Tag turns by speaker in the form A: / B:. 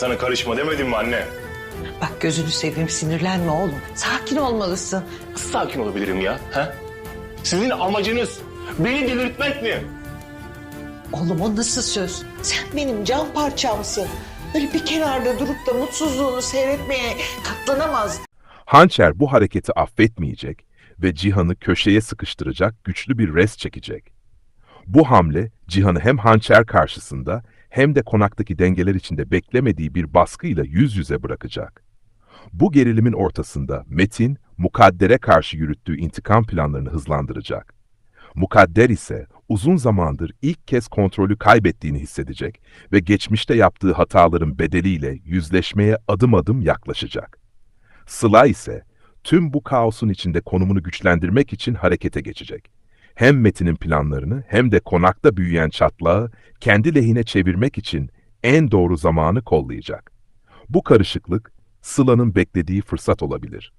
A: Sana karışma demedim mi anne?
B: Bak gözünü seveyim sinirlenme oğlum. Sakin olmalısın.
A: Nasıl sakin olabilirim ya? Ha? Sizin amacınız beni delirtmek mi?
B: Oğlum o nasıl söz? Sen benim can parçamsın. Böyle bir kenarda durup da mutsuzluğunu seyretmeye katlanamaz.
C: Hançer bu hareketi affetmeyecek ve Cihan'ı köşeye sıkıştıracak güçlü bir res çekecek. Bu hamle Cihan'ı hem hançer karşısında hem de konaktaki dengeler içinde beklemediği bir baskıyla yüz yüze bırakacak. Bu gerilimin ortasında Metin, Mukadder'e karşı yürüttüğü intikam planlarını hızlandıracak. Mukadder ise uzun zamandır ilk kez kontrolü kaybettiğini hissedecek ve geçmişte yaptığı hataların bedeliyle yüzleşmeye adım adım yaklaşacak. Sıla ise tüm bu kaosun içinde konumunu güçlendirmek için harekete geçecek. Hem Metin'in planlarını hem de konakta büyüyen çatlağı kendi lehine çevirmek için en doğru zamanı kollayacak. Bu karışıklık Sıla'nın beklediği fırsat olabilir.